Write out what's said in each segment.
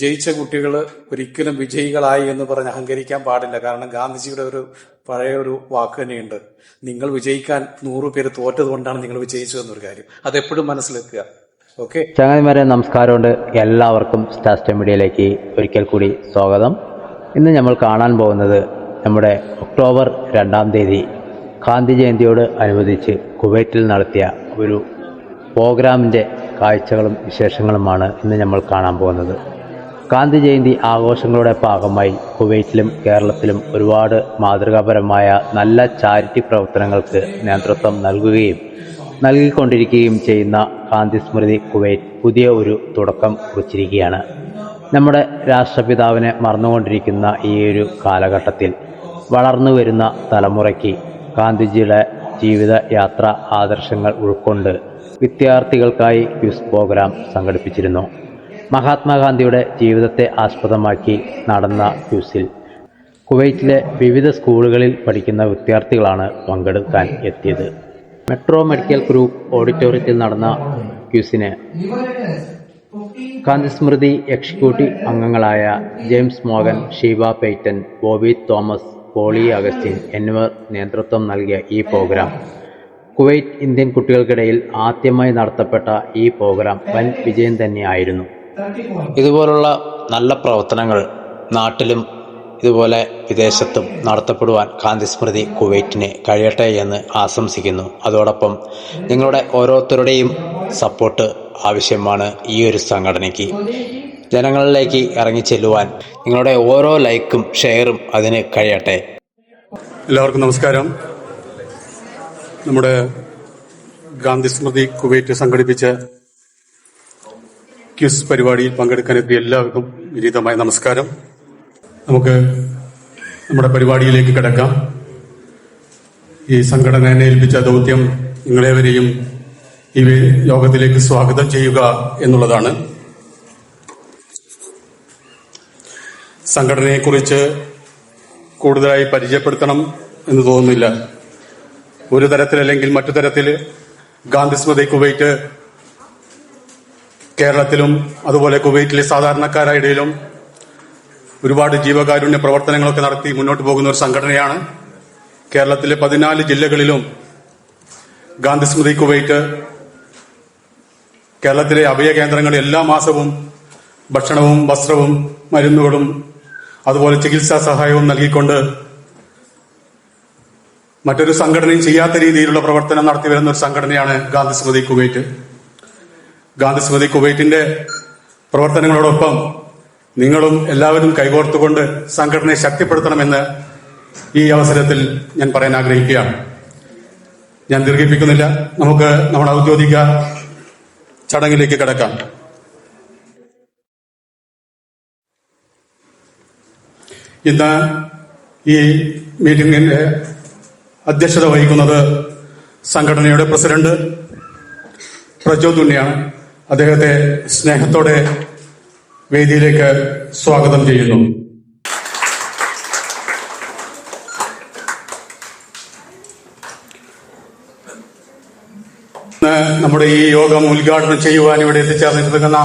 ജയിച്ച കുട്ടികൾ ഒരിക്കലും വിജയികളായി എന്ന് പറഞ്ഞ് അഹങ്കരിക്കാൻ പാടില്ല. കാരണം ഗാന്ധിജിയുടെ ഒരു പഴയ ഒരു വാക്ക് തന്നെയുണ്ട്. നിങ്ങൾ വിജയിക്കാൻ നൂറ് പേര് തോറ്റത് കൊണ്ടാണ് നിങ്ങൾ വിജയിച്ചതെന്നൊരു കാര്യം. അതെപ്പോഴും മനസ്സിലെത്തുക ഓക്കെ? ചങ്ങാതിമാരെ നമസ്കാരമുണ്ട്. എല്ലാവർക്കും സ്റ്റാസ്റ്റർ മീഡിയയിലേക്ക് ഒരിക്കൽ കൂടി സ്വാഗതം. ഇന്ന് നമ്മൾ കാണാൻ പോകുന്നത് നമ്മുടെ ഒക്ടോബർ രണ്ടാം തീയതി ഗാന്ധി ജയന്തിയോട് അനുബന്ധിച്ച് കുവൈറ്റിൽ നടത്തിയ ഒരു പ്രോഗ്രാമിന്റെ കാഴ്ചകളും വിശേഷങ്ങളുമാണ് ഇന്ന് നമ്മൾ കാണാൻ പോകുന്നത്. ഗാന്ധി ജയന്തി ആഘോഷങ്ങളുടെ ഭാഗമായി കുവൈറ്റിലും കേരളത്തിലും ഒരുപാട് മാതൃകാപരമായ നല്ല ചാരിറ്റി പ്രവർത്തനങ്ങൾക്ക് നേതൃത്വം നൽകുകയും നൽകിക്കൊണ്ടിരിക്കുകയും ചെയ്യുന്ന ഗാന്ധി സ്മൃതി കുവൈറ്റ് പുതിയ ഒരു തുടക്കം കുറിച്ചിരിക്കുകയാണ്. നമ്മുടെ രാഷ്ട്രപിതാവിനെ മറന്നുകൊണ്ടിരിക്കുന്ന ഈ ഒരു കാലഘട്ടത്തിൽ വളർന്നു വരുന്ന തലമുറയ്ക്ക് ഗാന്ധിജിയുടെ ജീവിത യാത്ര ആദർശങ്ങൾ ഉൾക്കൊണ്ട് വിദ്യാർത്ഥികൾക്കായി ക്യൂസ് പ്രോഗ്രാം സംഘടിപ്പിച്ചിരുന്നു. മഹാത്മാഗാന്ധിയുടെ ജീവിതത്തെ ആസ്പദമാക്കി നടന്ന ക്യൂസിൽ കുവൈറ്റിലെ വിവിധ സ്കൂളുകളിൽ പഠിക്കുന്ന വിദ്യാർത്ഥികളാണ് പങ്കെടുക്കാൻ എത്തിയത്. മെട്രോ മെഡിക്കൽ ഗ്രൂപ്പ് ഓഡിറ്റോറിയത്തിൽ നടന്ന ക്യൂസിന് ഗാന്ധി സ്മൃതി എക്സിക്യൂട്ടീവ് അംഗങ്ങളായ James Mohan Sheeba Peyton Bobby Thomas Poly Augustine എന്നിവർ നേതൃത്വം നൽകിയ ഈ പ്രോഗ്രാം. കുവൈറ്റ് ഇന്ത്യൻ കുട്ടികൾക്കിടയിൽ ആദ്യമായി നടത്തപ്പെട്ട ഈ പ്രോഗ്രാം വൻ വിജയം തന്നെയായിരുന്നു. ഇതുപോലുള്ള നല്ല പ്രവർത്തനങ്ങൾ നാട്ടിലും ഇതുപോലെ വിദേശത്തും നടത്തപ്പെടുവാൻ ഗാന്ധി സ്മൃതി കുവൈറ്റിന് കഴിയട്ടെ എന്ന് ആശംസിക്കുന്നു. അതോടൊപ്പം നിങ്ങളുടെ ഓരോരുത്തരുടെയും സപ്പോർട്ട് ആവശ്യമാണ് ഈ ഒരു സംഘടനയ്ക്ക്. ജനങ്ങളിലേക്ക് ഇറങ്ങി ചെല്ലുവാൻ നിങ്ങളുടെ ഓരോ ലൈക്കും ഷെയറും അതിന് കഴിയട്ടെ. എല്ലാവർക്കും നമസ്കാരം. നമ്മുടെ ഗാന്ധി സ്മൃതി കുവൈറ്റ് സംഘടിപ്പിച്ച ക്യൂസ് പരിപാടിയിൽ പങ്കെടുക്കാനെത്തിയ എല്ലാവർക്കും വിനീതമായ നമസ്കാരം. നമുക്ക് നമ്മുടെ പരിപാടിയിലേക്ക് കിടക്കാം. ഈ സംഘടന എന്നെ ഏൽപ്പിച്ച ദൗത്യം നിങ്ങളേവരെയും ഈ യോഗത്തിലേക്ക് സ്വാഗതം ചെയ്യുക എന്നുള്ളതാണ്. സംഘടനയെക്കുറിച്ച് കൂടുതലായി പരിചയപ്പെടുത്തണം എന്ന് തോന്നുന്നില്ല. ഒരു തരത്തിലല്ലെങ്കിൽ മറ്റു തരത്തിൽ ഗാന്ധി സ്മൃതി കുവൈറ്റ് കേരളത്തിലും അതുപോലെ കുവൈറ്റിലെ സാധാരണക്കാരയിടയിലും ഒരുപാട് ജീവകാരുണ്യ പ്രവർത്തനങ്ങളൊക്കെ നടത്തി മുന്നോട്ട് പോകുന്ന ഒരു സംഘടനയാണ്. കേരളത്തിലെ പതിനാല് ജില്ലകളിലും ഗാന്ധി സ്മൃതി കുവൈറ്റ് കേരളത്തിലെ അഭയ അഭയകേന്ദ്രങ്ങളിൽ എല്ലാ മാസവും ഭക്ഷണവും വസ്ത്രവും മരുന്നുകളും അതുപോലെ ചികിത്സാ സഹായവും നൽകിക്കൊണ്ട് മറ്റൊരു സംഘടനയും ചെയ്യാത്ത രീതിയിലുള്ള പ്രവർത്തനം നടത്തി വരുന്ന ഒരു സംഘടനയാണ് ഗാന്ധി സ്മൃതി കുവൈറ്റ്. ഗാന്ധി സ്മൃതി കുവൈറ്റിന്റെ പ്രവർത്തനങ്ങളോടൊപ്പം നിങ്ങളും എല്ലാവരും കൈകോർത്തുകൊണ്ട് സംഘടനയെ ശക്തിപ്പെടുത്തണമെന്ന് ഈ അവസരത്തിൽ ഞാൻ പറയാൻ ആഗ്രഹിക്കുകയാണ്. ഞാൻ ദീർഘിപ്പിക്കുന്നില്ല. നമുക്ക് നമ്മുടെ ഔദ്യോഗിക ചടങ്ങിലേക്ക് കിടക്കാം. ഇന്ന് ഈ മീറ്റിംഗിന്റെ അധ്യക്ഷത വഹിക്കുന്നത് സംഘടനയുടെ പ്രസിഡന്റ് പ്രജോദ് ഉണ്ണിയാണ്. അദ്ദേഹത്തെ സ്നേഹത്തോടെ വേദിയിലേക്ക് സ്വാഗതം ചെയ്യുന്നു. നമ്മുടെ ഈ യോഗം ഉദ്ഘാടനം ചെയ്യുവാൻ ഇവിടെ എത്തിച്ചേർന്നിരിക്കുന്ന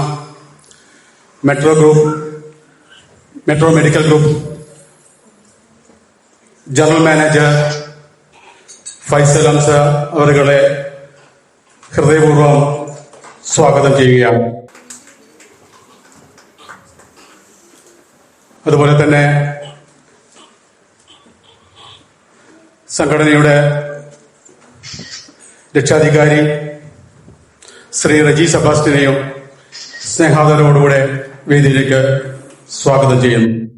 metro group metro medical group general manager Faisal Amsa അവരുടെ ഹൃദയപൂർവം സ്വാഗതം ചെയ്യുകയാണ്. അതുപോലെ തന്നെ സംഘടനയുടെ രക്ഷാധികാരി ശ്രീ റജി സെബാസ്റ്റിനെയും സ്നേഹാദരോടുകൂടെ വേദിയിലേക്ക് സ്വാഗതം ചെയ്യുന്നു.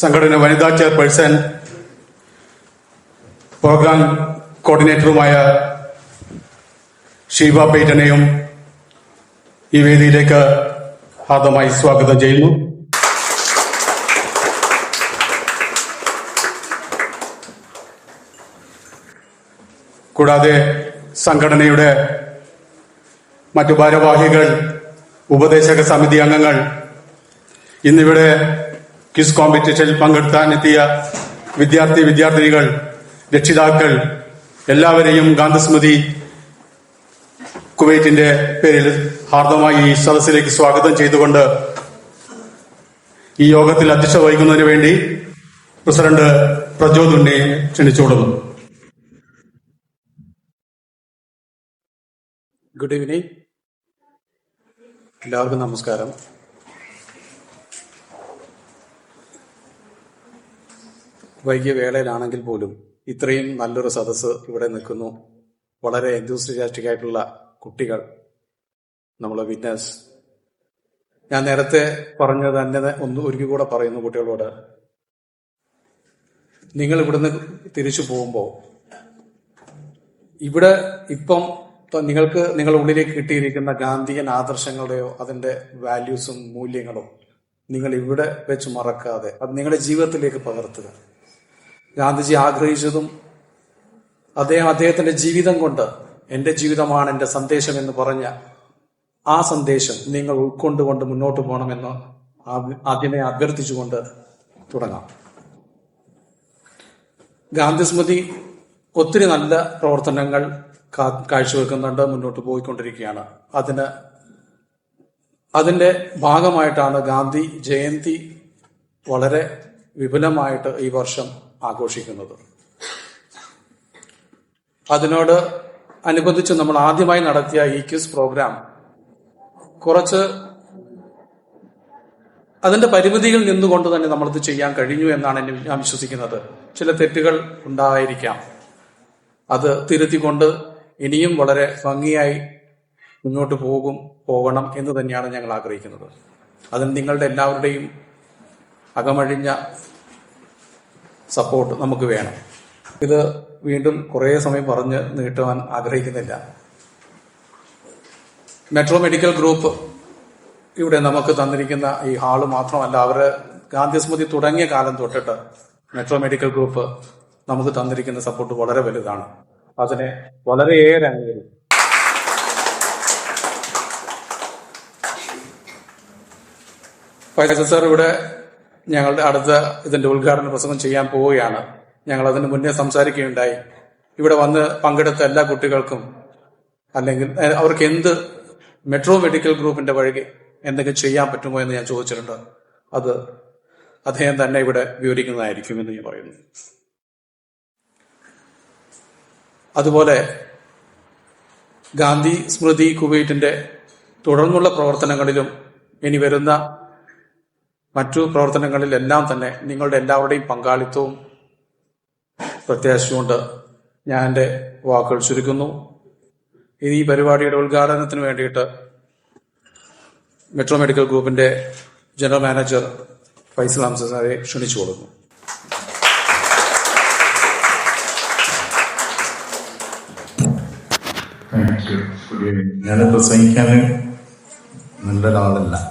സംഘടന വനിതാ ചെയർപേഴ്സൺ പ്രോഗ്രാം കോർഡിനേറ്ററുമായ ഷീബ പേറ്റനെയും ഈ വേദിയിലേക്ക് ഹാർദമായി സ്വാഗതം ചെയ്യുന്നു. കൂടാതെ സംഘടനയുടെ മറ്റു ഭാരവാഹികൾ ഉപദേശക സമിതി അംഗങ്ങൾ ഇന്നിവിടെ ക്വിസ് കോമ്പറ്റീഷനിൽ പങ്കെടുക്കാൻ എത്തിയ വിദ്യാർത്ഥി വിദ്യാർത്ഥിനികൾ രക്ഷിതാക്കൾ എല്ലാവരെയും ഗാന്ധിസ്മൃതി കുവൈറ്റിന്റെ പേരിൽ ഹാർദമായി ഈ സദസ്സിലേക്ക് സ്വാഗതം ചെയ്തുകൊണ്ട് ഈ യോഗത്തിൽ അധ്യക്ഷ വഹിക്കുന്നതിന് വേണ്ടി പ്രസിഡന്റ് പ്രജോദ് പ്രചോദുണ്ടെ ക്ഷണിച്ചുകൊള്ളുന്നു ഗുഡ് ഈവനിങ് എല്ലാവർക്കും നമസ്കാരം. വൈകിയ വേളയിലാണെങ്കിൽ പോലും ഇത്രയും നല്ലൊരു സദസ്സ് ഇവിടെ നിൽക്കുന്നു. വളരെ എന്തൂസിയാസ്റ്റിക് ആയിട്ടുള്ള കുട്ടികൾ നമ്മളെ വിറ്റ്നസ് ഞാൻ നേരത്തെ പറഞ്ഞത് തന്നെ ഒന്ന് ഒരിക്കൽ കൂടെ പറയുന്നു കുട്ടികളോട്. നിങ്ങൾ ഇവിടുന്ന് തിരിച്ചു പോകുമ്പോൾ ഇവിടെ ഇപ്പം ഇപ്പം നിങ്ങൾക്ക് നിങ്ങളുടെ ഉള്ളിലേക്ക് കിട്ടിയിരിക്കുന്ന ഗാന്ധിയൻ ആദർശങ്ങളുടെയോ അതിന്റെ വാല്യൂസും മൂല്യങ്ങളും നിങ്ങൾ ഇവിടെ വെച്ച് മറക്കാതെ അത് നിങ്ങളുടെ ജീവിതത്തിലേക്ക് പകർത്തുക. ഗാന്ധിജി ആഗ്രഹിച്ചതും അദ്ദേഹം അദ്ദേഹത്തിന്റെ ജീവിതം കൊണ്ട് എന്റെ ജീവിതമാണ് എന്റെ സന്ദേശം എന്ന് പറഞ്ഞ ആ സന്ദേശം നിങ്ങൾ ഉൾക്കൊണ്ടുകൊണ്ട് മുന്നോട്ട് പോകണമെന്ന് ആദ്യമേ അഭ്യർത്ഥിച്ചുകൊണ്ട് തുടങ്ങാം. ഗാന്ധിസ്മൃതി ഒത്തിരി നല്ല പ്രവർത്തനങ്ങൾ കാഴ്ചവെക്കുന്നുണ്ട് മുന്നോട്ട് പോയിക്കൊണ്ടിരിക്കുകയാണ്. അതിന് അതിന്റെ ഭാഗമായിട്ടാണ് ഗാന്ധി ജയന്തി വളരെ വിപുലമായിട്ട് ഈ വർഷം ആഘോഷിക്കുന്നത്. അതിനോട് അനുബന്ധിച്ച് നമ്മൾ ആദ്യമായി നടത്തിയ ഈ ക്വിസ് പ്രോഗ്രാം കുറച്ച് അതിന്റെ പരിമിതിയിൽ നിന്നുകൊണ്ട് തന്നെ നമ്മളിത് ചെയ്യാൻ കഴിഞ്ഞു എന്നാണ് എന്നെ ഞാൻ വിശ്വസിക്കുന്നത്. ചില തെറ്റുകൾ ഉണ്ടായിരിക്കാം. അത് തിരുത്തിക്കൊണ്ട് ഇനിയും വളരെ ഭംഗിയായി മുന്നോട്ട് പോകും പോകണം എന്ന് തന്നെയാണ് ഞങ്ങൾ ആഗ്രഹിക്കുന്നത്. അതിന് നിങ്ങളുടെ എല്ലാവരുടെയും അകമഴിഞ്ഞ സപ്പോർട്ട് നമുക്ക് വേണം. ഇത് വീണ്ടും കുറേ സമയം പറഞ്ഞ് നീട്ടുവാൻ ആഗ്രഹിക്കുന്നില്ല. മെട്രോ മെഡിക്കൽ ഗ്രൂപ്പ് ഇവിടെ നമുക്ക് തന്നിരിക്കുന്ന ഈ ഹാൾ മാത്രമല്ല അവർ ഗാന്ധിസ്മൃതി തുടങ്ങിയ കാലം തൊട്ടിട്ട് മെട്രോ മെഡിക്കൽ ഗ്രൂപ്പ് നമുക്ക് തന്നിരിക്കുന്ന സപ്പോർട്ട് വളരെ വലുതാണ്. അതിനെ വളരെയേറെ അംഗീകരിക്കും ഫൈസൽ സാർ ഇവിടെ ഞങ്ങളുടെ അടുത്ത ഇതിന്റെ ഉദ്ഘാടന പ്രസംഗം ചെയ്യാൻ പോവുകയാണ്. ഞങ്ങൾ അതിന് മുന്നേ സംസാരിക്കുകയുണ്ടായി. ഇവിടെ വന്ന് പങ്കെടുത്ത എല്ലാ കുട്ടികൾക്കും അല്ലെങ്കിൽ അവർക്ക് എന്ത് മെട്രോ മെഡിക്കൽ ഗ്രൂപ്പിന്റെ വഴി എന്തെങ്കിലും ചെയ്യാൻ പറ്റുമോ എന്ന് ഞാൻ ചോദിച്ചിട്ടുണ്ട്. അത് അദ്ദേഹം തന്നെ ഇവിടെ വിവരിക്കുന്നതായിരിക്കും എന്ന് ഞാൻ പറയുന്നു. അതുപോലെ ഗാന്ധി സ്മൃതി കുവൈറ്റിന്റെ തുടർന്നുള്ള പ്രവർത്തനങ്ങളിലും ഇനി വരുന്ന മറ്റു പ്രവർത്തനങ്ങളിലെല്ലാം തന്നെ നിങ്ങളുടെ എല്ലാവരുടെയും പങ്കാളിത്തവും പ്രത്യാശിച്ചുകൊണ്ട് ഞാൻ എന്റെ വാക്കുകൾ ചുരുക്കുന്നു. ഇനി ഈ പരിപാടിയുടെ ഉദ്ഘാടനത്തിന് വേണ്ടിയിട്ട് മെട്രോ മെഡിക്കൽ ഗ്രൂപ്പിന്റെ ജനറൽ മാനേജർ ഫൈസൽ ഹംസ സാറെ ക്ഷണിച്ചു കൊടുക്കുന്നു. ഞാൻ പ്രസംഗിക്കാൻ നല്ലൊരാളല്ല.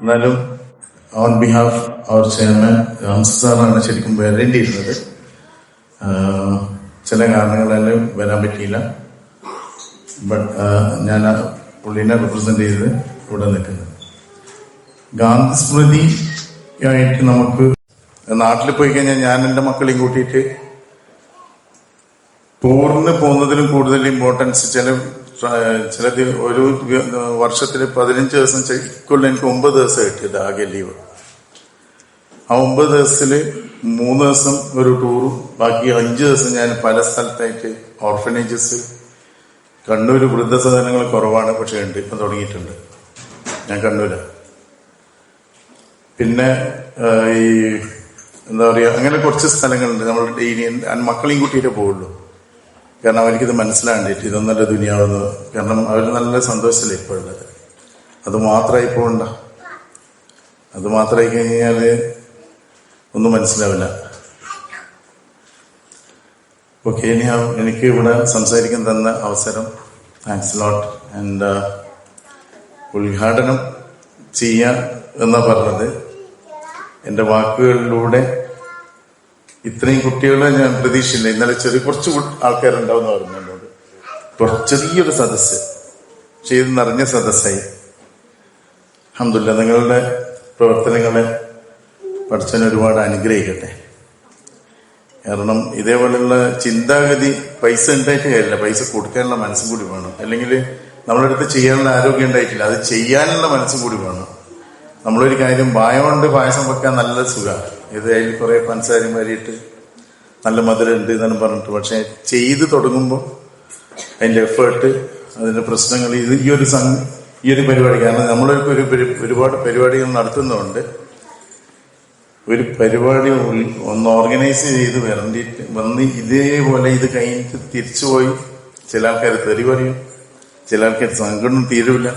എന്നാലും ഓൺ ബിഹാഫ് അവർ ചെയർമാൻ സാറാണ് ശരിക്കും വരേണ്ടിയിരുന്നത്. ചില കാരണങ്ങളാലും വരാൻ പറ്റിയില്ല. ബട്ട് ഞാൻ പുള്ളീനെ റിപ്രസെന്റ് ചെയ്ത് ഇവിടെ നിൽക്കുന്നത് ഗാന്ധി സ്മൃതി ആയിട്ട് നമുക്ക് നാട്ടിൽ പോയി കഴിഞ്ഞാൽ ഞാൻ എന്റെ മക്കളെയും കൂട്ടിയിട്ട് ടൂറിന് പോകുന്നതിലും കൂടുതൽ ഇമ്പോർട്ടൻസ് ചില ചില ഒരു വർഷത്തിൽ പതിനഞ്ച് ദിവസം ശരിക്കുള്ള എനിക്ക് ഒമ്പത് ദിവസം കിട്ടിയത് ആകെ ലീവ്. ആ ഒമ്പത് ദിവസത്തിൽ മൂന്ന് ദിവസം ഒരു ടൂറും ബാക്കി അഞ്ച് ദിവസം ഞാൻ പല സ്ഥലത്തായിട്ട് ഓർഫനേജസ് കണ്ണൂർ വൃദ്ധസദനങ്ങൾ കുറവാണ് പക്ഷെ ഉണ്ട് ഇപ്പം തുടങ്ങിയിട്ടുണ്ട്. ഞാൻ കണ്ണൂര. പിന്നെ ഈ എന്താ പറയുക അങ്ങനെ കുറച്ച് സ്ഥലങ്ങളുണ്ട്. നമ്മൾ ഡെയിലി മക്കളെയും കൂട്ടിയിട്ടേ പോവുള്ളൂ. കാരണം അവർക്കിത് മനസ്സിലാണ്ടിട്ട് ഇതൊന്നല്ല ദുനിയാവെന്ന് കാരണം അവർ നല്ല സന്തോഷമല്ലേ ഇപ്പോൾ ഉള്ളത്. അത് മാത്രമായി പോകണ്ട അത് മാത്രമായി കഴിഞ്ഞാൽ ഒന്നും മനസ്സിലാവില്ല. ഓക്കെ ഇനി എനിക്ക് ഇവിടെ സംസാരിക്കാൻ തന്ന അവസരം താങ്ക്സ് ലോട്ട് ആൻഡ് ഉദ്ഘാടനം ചെയ്യാം എന്നാ പറഞ്ഞത്. എന്റെ വാക്കുകളിലൂടെ ഇത്രയും കുട്ടികളെ ഞാൻ പ്രതീക്ഷയില്ല ഇന്നലെ ചെറിയ കുറച്ച് ആൾക്കാരുണ്ടാവും എന്ന് പറഞ്ഞു എന്നോട്. ചെറിയൊരു പക്ഷെ ഇത് നിറഞ്ഞ സദസ്സായി. അഹമ്മദില്ല നിങ്ങളുടെ പ്രവർത്തനങ്ങളെ പഠിച്ചതിന് ഒരുപാട് അനുഗ്രഹിക്കട്ടെ. കാരണം ഇതേപോലെയുള്ള ചിന്താഗതി പൈസ ഉണ്ടായിട്ട് കാര്യമില്ല. പൈസ കൊടുക്കാനുള്ള മനസ്സും കൂടി വേണം. അല്ലെങ്കിൽ നമ്മളെടുത്ത് ചെയ്യാനുള്ള ആരോഗ്യം ഉണ്ടായിട്ടില്ല. അത് ചെയ്യാനുള്ള മനസ്സും കൂടി വേണം. നമ്മളൊരു കാര്യം കൊണ്ട് പായസം വെക്കാൻ നല്ല സുഖമാണ്. ഇത് അതിൽ കുറെ പഞ്ചസാരയും നല്ല മധുരമുണ്ട് എന്നാണ് പറഞ്ഞിട്ട്. പക്ഷെ ചെയ്ത് തുടങ്ങുമ്പോൾ അതിന്റെ എഫേർട്ട് അതിന്റെ പ്രശ്നങ്ങൾ ഇത് ഈ ഒരു സം ഈ ഒരു പരിപാടി. കാരണം നമ്മളൊക്കെ ഒരു ഒരുപാട് പരിപാടികൾ നടത്തുന്നുണ്ട് ഒരു പരിപാടി ഒന്ന് ഓർഗനൈസ് ചെയ്ത് വരണ്ടിട്ട് വന്ന് ഇതേപോലെ ഇത് കഴിഞ്ഞിട്ട് തിരിച്ചുപോയി ചില ആൾക്കാർ തെറി പറയും. ചില ആൾക്കാർ സംഘടന തീരൂല.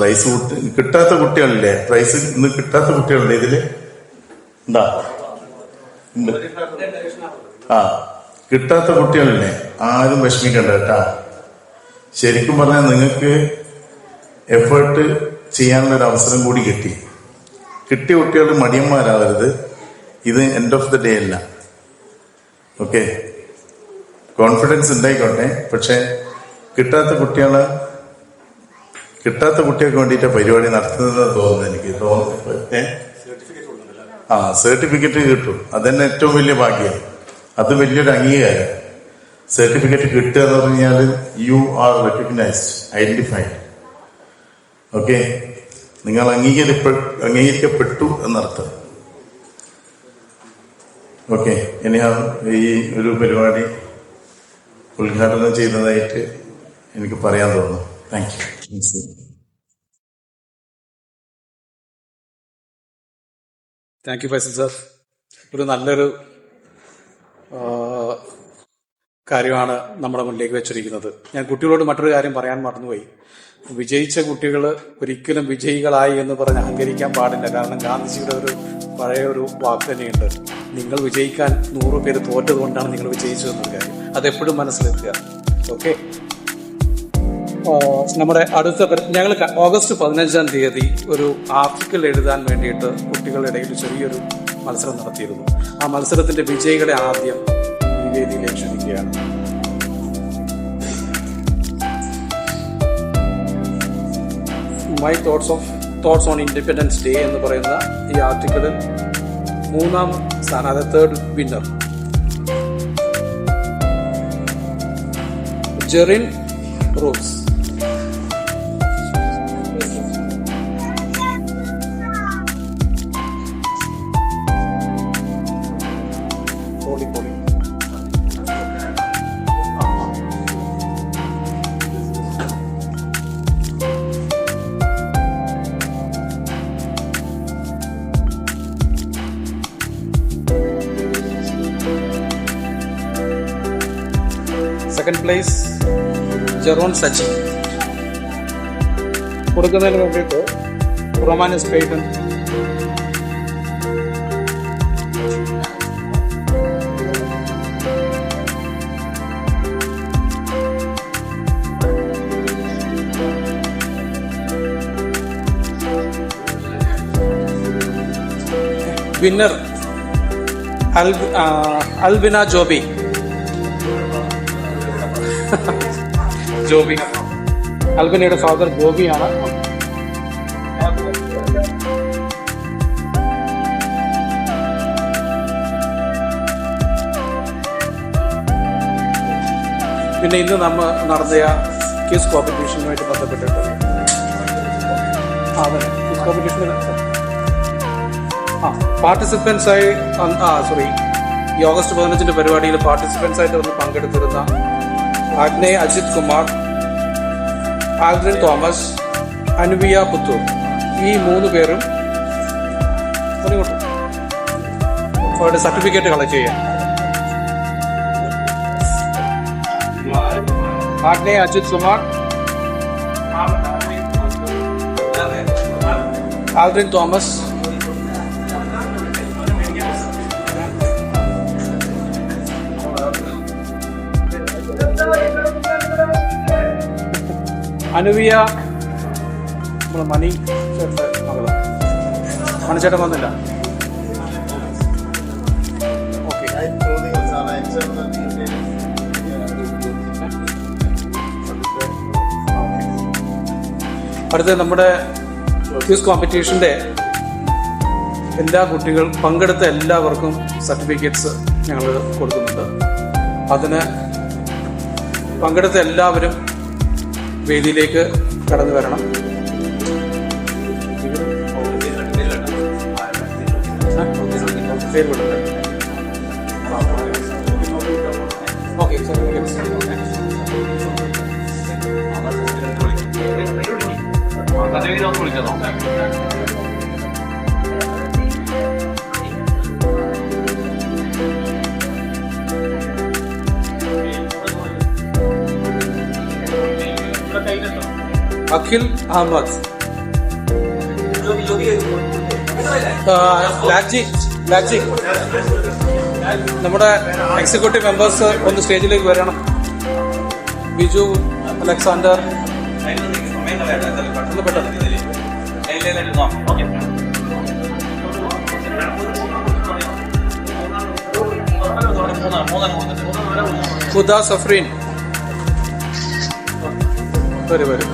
പ്രൈസ് കിട്ടാത്ത കുട്ടികളില്ലേ? പ്രൈസ് ഇന്ന് കിട്ടാത്ത കുട്ടികളുണ്ട് ഇതിൽ? എന്താ? ആ കിട്ടാത്ത കുട്ടികളില്ലേ? ആരും വിഷമിക്കണ്ട കേട്ടാ. ശരിക്കും പറഞ്ഞാൽ നിങ്ങൾക്ക് എഫേർട്ട് ചെയ്യാനുള്ള ഒരു അവസരം കൂടി കിട്ടി. കിട്ടിയ കുട്ടികൾ മടിയന്മാരാവരുത്. ഇത് എൻഡ് ഓഫ് ദ ഡേ അല്ല. ഓക്കെ കോൺഫിഡൻസ് ഉണ്ടായിക്കോട്ടെ. പക്ഷെ കിട്ടാത്ത കുട്ടികളെ കിട്ടാത്ത കുട്ടികൾക്ക് വേണ്ടിയിട്ട് പരിപാടി നടത്തുന്നതെന്ന് തോന്നുന്നു എനിക്ക്. തോന്നുന്നു? ആ സർട്ടിഫിക്കറ്റ് കിട്ടും. അതന്നെ ഏറ്റവും വലിയ ഭാഗ്യം. അത് വലിയൊരു അംഗീകാരം. സർട്ടിഫിക്കറ്റ് കിട്ടുക എന്ന് പറഞ്ഞാൽ you are recognised identified okay? നിങ്ങൾ അംഗീകരിപ്പെ അംഗീകരിക്കപ്പെട്ടു എന്നർത്ഥം. ഓക്കെ? ഇനി ഈ ഒരു പരിപാടി ഉദ്ഘാടനം ചെയ്യുന്നതായിട്ട് എനിക്ക് പറയാൻ തോന്നുന്നു. Thank you thank you Faisal sir ഒരു നല്ലൊരു കാര്യമാണ് നമ്മുടെ മുന്നിലേക്ക് വെച്ചിരിക്കുന്നത്. ഞാൻ കുട്ടികളോട് മറ്റൊരു കാര്യം പറയാൻ മറന്നുപോയി. വിജയിച്ച കുട്ടികൾ ഒരിക്കലും വിജയികളായി എന്ന് പറഞ്ഞ് അഹങ്കരിക്കാൻ പാടില്ല. കാരണം ഗാന്ധിജിയുടെ ഒരു പഴയ ഒരു വാക്ക് തന്നെയുണ്ട്. നിങ്ങൾ വിജയിക്കാൻ നൂറ് പേര് തോറ്റത് കൊണ്ടാണ് നിങ്ങൾ വിജയിച്ചതെന്നൊരു കാര്യം. അതെപ്പോഴും മനസ്സിലെത്തുക. ഓക്കെ നമ്മുടെ അടുത്ത ഞങ്ങൾ ഓഗസ്റ്റ് പതിനഞ്ചാം തീയതി ഒരു ആർട്ടിക്കിൾ എഴുതാൻ വേണ്ടിയിട്ട് കുട്ടികളുടെ ഇടയിൽ ചെറിയൊരു മത്സരം നടത്തിയിരുന്നു. ആ മത്സരത്തിന്റെ വിജയികളെ ആദ്യം ഈ ക്ഷണിക്കുകയാണ്. My thoughts of thoughts on independence day എന്ന് പറയുന്ന ഈ ആർട്ടിക്കിളിൽ മൂന്നാം സ്ഥാനം അതായത് third winner Jerin Rose second place Jeron Sachi കൊടുക്കുന്നതിന് വേണ്ടിയിട്ട് റൊമാനസ് പേട്ടൻ വിന്നർ അൽബിന ജോബി ജോബി. അൽബിനയുടെ ഫാദർ ജോബിയാണ് പിന്നെ ഇന്ന് നമ്മൾ നടത്തിയ ക്യൂസ് കോമ്പറ്റീഷനുമായിട്ട് ബന്ധപ്പെട്ടിട്ട് അതെ. ക്യൂസ് കോമ്പറ്റീഷന് ആ പാർട്ടിസിപ്പൻസായി ആ സോറി ഈ ഓഗസ്റ്റ് പതിനഞ്ചിന്റെ പരിപാടിയിൽ പാർട്ടിസിപ്പൻസ് ആയിട്ട് വന്ന് പങ്കെടുത്തിരുന്ന ആഗ്നേയ് അജിത് കുമാർ ആൽഡ്രിൻ തോമസ് അനുവിയ പുത്തൂർ ഈ മൂന്ന് പേരും അവരുടെ സർട്ടിഫിക്കറ്റ് കളക്ട് ചെയ്യാം ആഗ്നേ അജിത് കുമാർ ആൽഡ്രിൻ തോമസ് അനുവിയ നമ്മളെ മണി മകൾ മണിച്ചേട്ടൻ വന്നില്ല. ഓക്കെ. അടുത്ത നമ്മുടെ ക്യൂസ് കോമ്പറ്റീഷന്റെ എല്ലാ കുട്ടികൾ പങ്കെടുത്ത എല്ലാവർക്കും സർട്ടിഫിക്കറ്റ്സ് ഞങ്ങൾ കൊടുക്കുന്നുണ്ട്. അതിന് പങ്കെടുത്ത എല്ലാവരും വേദിയിലേക്ക് കടന്നു വരണം ഓക്കെ വിടണ്ടേ? അഖിൽ അഹമ്മദ് ലാൽജി ലാൽജി നമ്മുടെ എക്സിക്യൂട്ടീവ് മെമ്പേഴ്സ് ഒന്ന് സ്റ്റേജിലേക്ക് വരണം. ബിജു അലക്സാണ്ടർ. ഖുദ സഫ്രീൻ. വരും വരും.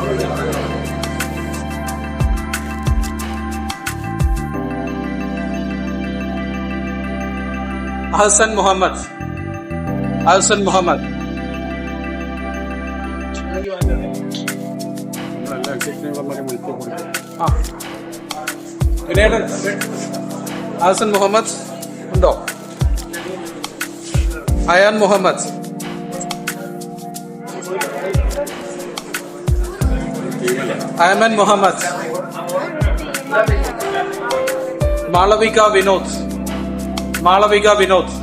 അഹസൻ മുഹമ്മദ് അഹസൻ മുഹമ്മദ് വിനേടൻ അഹസൻ മുഹമ്മദ് ഉണ്ടോ? Ayan Muhammad അയമൻ Muhammad Malavika Vinod Malavika Vinod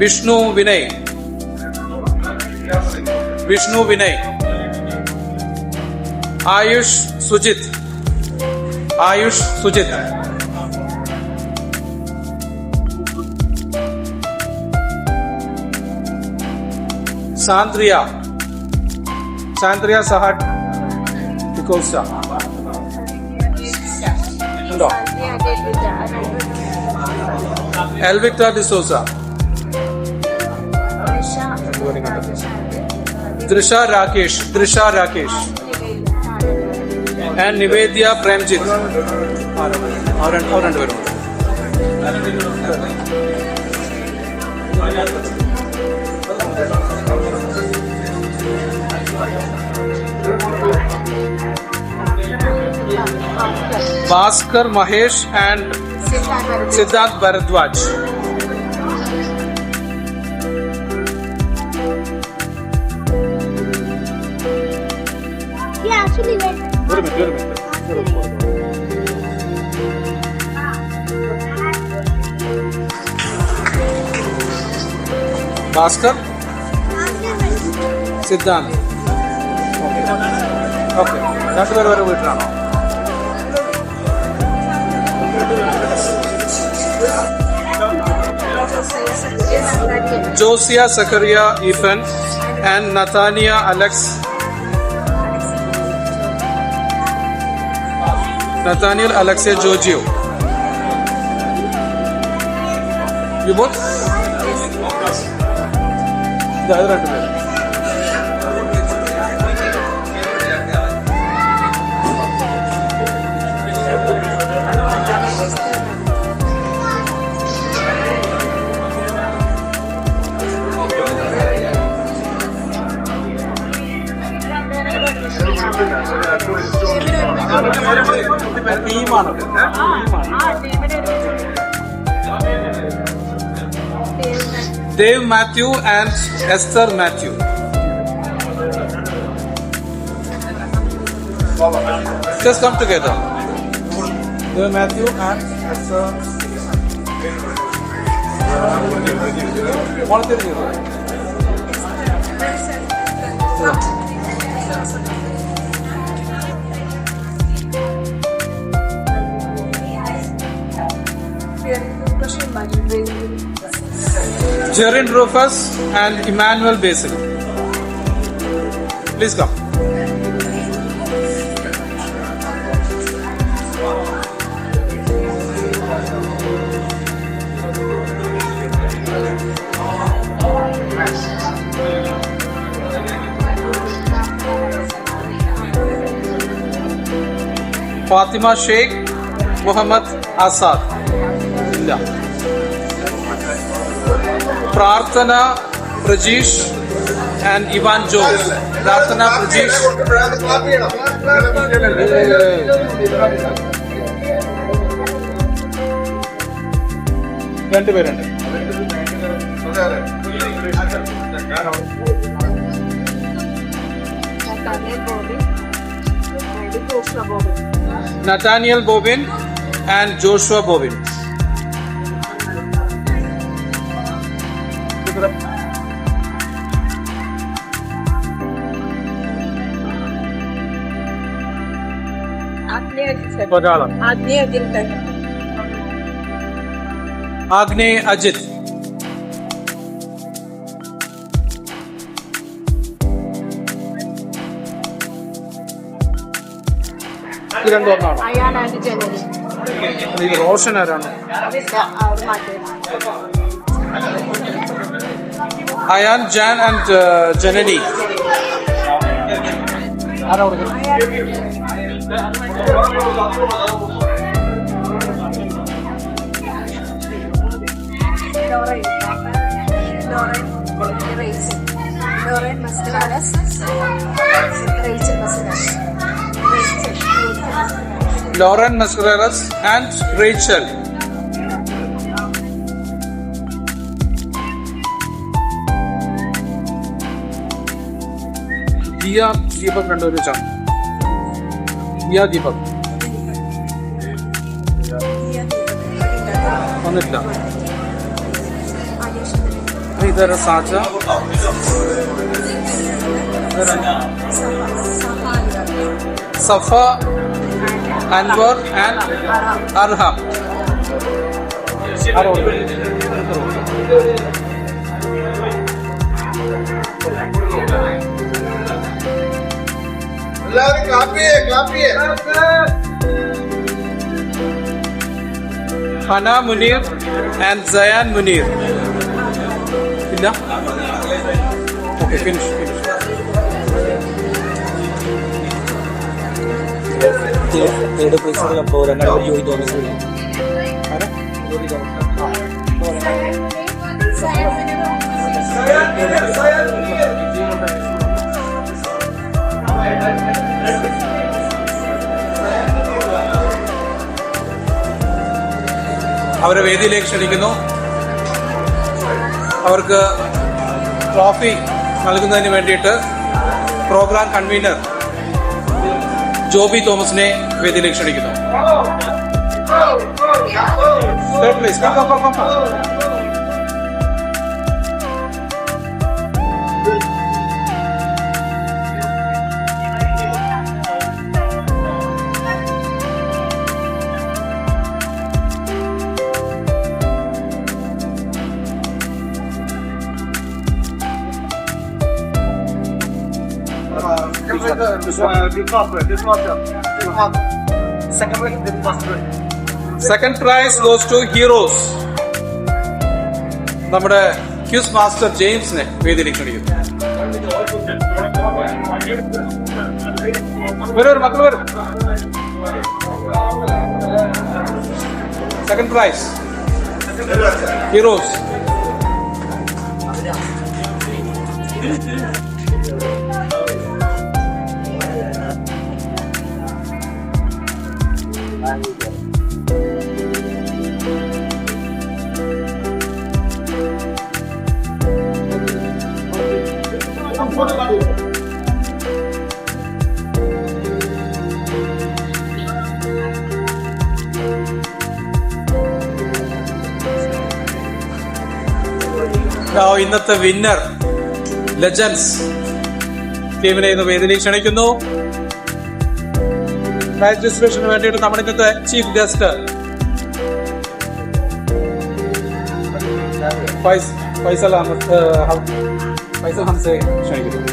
Vishnu Vinay Vishnu Vinay Ayush Sujith Ayush Sujith Sandria Sandria സഹാട്ട് D'Costa Elvicta D'Souza. Drisha Rakesh. Drisha Rakesh. And Nivedya Premjit. Or and or and Bhaskar Mahesh and Siddharth Bharadwaj. Bhaskar? Siddharth. Okay. Okay. That's where we're going. Josiya Zacharia Ifan and Nataniya Alex. Nathaniel Alexia Jojio. അത് രണ്ടുപേരും Dave Matthew and Esther Matthew. Just come together. Dave Matthew and Esther. One thing you Very good Jerin Rufus and Emmanuel Basil. Please come. Fatima Sheikh, Muhammad Asad. ഇല്ല Prarthana Prajeesh and Ivan Jose. Prarthana Prajeesh. രണ്ടുപേരുണ്ട്. Nathaniel Bobby and Joshua Bobby. Nathaniel Bobin and Joshua Bobin. ഒരാളാണ് Agneya Gilton. Agney Ajith. രണ്ടും ഒന്നാണോ റോഷൻ ആരാണ്? Ayan Jan and Janani. ആരാ കൊടുക്കുന്നത്? Lauren. Lauren Rachel. Lauren Mascaras. Rachel Rachel. Diya Deepak രണ്ടുപേരും വെച്ചാണ് ദിയ ദീപക് വന്നിട്ടില്ല ഇതര സാജ സഫ അൻവർ ആൻഡ് അർഹം എല്ലാവരും ക്ലാപ്പ് ചെയ്യേ ക്ലാപ്പ് ചെയ്യേ ഹന മുനീർ ആൻഡ് സയാൻ മുനീർ ഇല്ല okay finish finish third prize അപ്പോൾ രണ്ടാമത് ജോയി തോമസ് അവരെ വേദിയിലേക്ക് ക്ഷണിക്കുന്നു. അവർക്ക് ട്രോഫി നൽകുന്നതിന് വേണ്ടിയിട്ട് പ്രോഗ്രാം കൺവീനർ ജോബി തോമസിനെ വേദിയിലേക്ക് ക്ഷണിക്കുന്നു. Sir, second prize goes to heroes നമ്മുടെ ക്യൂസ് മാസ്റ്റർ ജെയിംസിനെ ക്ഷണിക്കുന്നു വരും മക്കൾ വരും. സെക്കൻഡ് പ്രൈസ് ഹീറോസ് ഇന്നത്തെ വിന്നർ ലെജൻസ് ടീമിനെ ഇന്ന് വേദിയിലേക്ക് ക്ഷണിക്കുന്നു. വേണ്ടിയിട്ട് നമ്മുടെ ഇന്നത്തെ ചീഫ് ഗസ്റ്റ് ഫൈസൽ ക്ഷണിക്കുന്നു.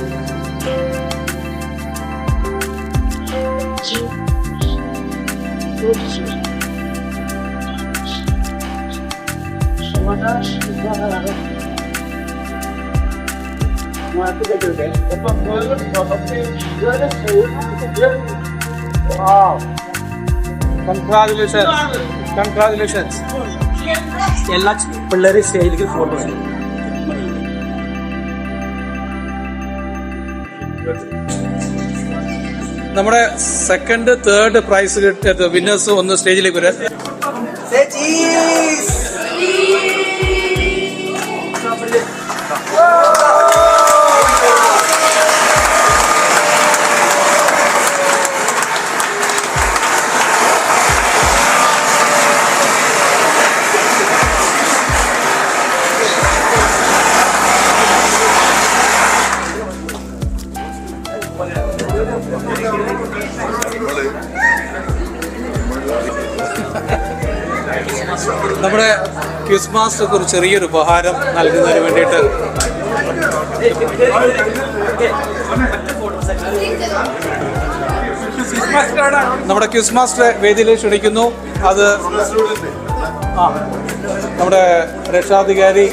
എല്ലാ പിള്ളേരെയും സ്റ്റേജിലേക്ക് ഫോട്ടോ നമ്മുടെ സെക്കൻഡ് തേർഡ് പ്രൈസ് കിട്ടിയത് വിന്നേഴ്സ് ഒന്ന് സ്റ്റേജിലേക്ക് വരാം. ക്വിസ് മാസ്റ്റർക്ക് ഒരു ചെറിയൊരു ഉപഹാരം നൽകുന്നതിന് വേണ്ടിയിട്ട് നമ്മുടെ ക്യൂസ് മാസ്റ്ററെ വേദിയിലേക്ക് ക്ഷണിക്കുന്നു. അത് നമ്മുടെ രക്ഷാധികാരി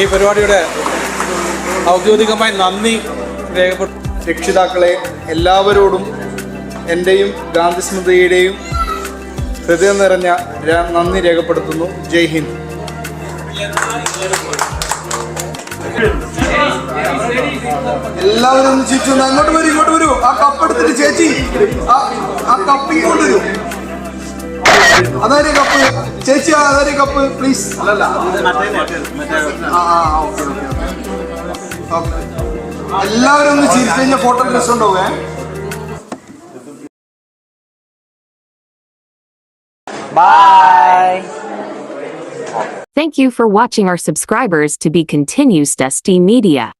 ഈ പരിപാടിയുടെ ഔദ്യോഗികമായി നന്ദി രേഖപ്പെട്ടു രക്ഷിതാക്കളെ എല്ലാവരോടും എന്റെയും ഗാന്ധിസ്മൃതിയുടെയും ഹൃദയം നിറഞ്ഞ നന്ദി രേഖപ്പെടുത്തുന്നു. ജയ് ഹിന്ദ്. എല്ലാവരും ഒന്ന് ചിരിച്ചു അങ്ങോട്ട് വരൂ ഇങ്ങോട്ട് വരൂ. ആ കപ്പ് എടുത്തിട്ട് ചേച്ചി ആ ആ കപ്പ് ഇങ്ങോട്ട് വരൂ. അതാരെ കപ്പ്. ചേച്ചി അതാരെ കപ്പ് പ്ലീസ് അല്ലല്ല ആ ആ ഓക്കെ ഓക്കെ എല്ലാവരും ഒന്ന് ചിരിച്ചു കഴിഞ്ഞാൽ ഫോട്ടോ ഡ്രസ് ഉണ്ടാവേ Thank you for watching our subscribers to be continues Dusty Media.